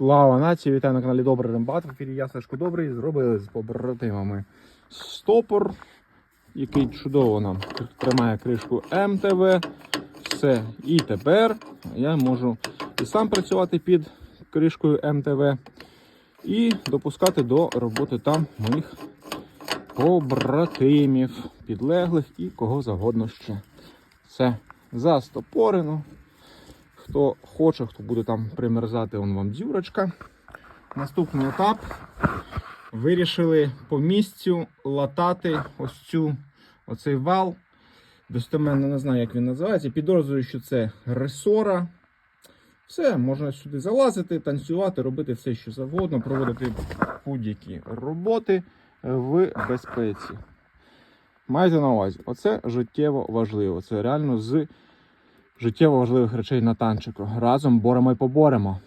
Слава нації! Вітаю на каналі Добрий Рембат. В ефірі я Сашко Добрий. Зробили з побратимами стопор, який чудово нам тримає кришку МТВ. Все. І тепер я можу і сам працювати під кришкою МТВ і допускати до роботи там моїх побратимів, підлеглих і кого завгодно ще. Все застопорено. Хто хоче, хто буде там примерзати, он вам дюрочка. Наступний етап. Вирішили по місцю латати ось цю оцей вал. Достеменно не знаю, як він називається. Підозрюю, що це ресора. Все, можна сюди залазити, танцювати, робити все, що завгодно, проводити будь-які роботи в безпеці. Майте на увазі, оце життєво важливо. Це реально з життєво важливих речей на танчику. Разом боремо і поборемо.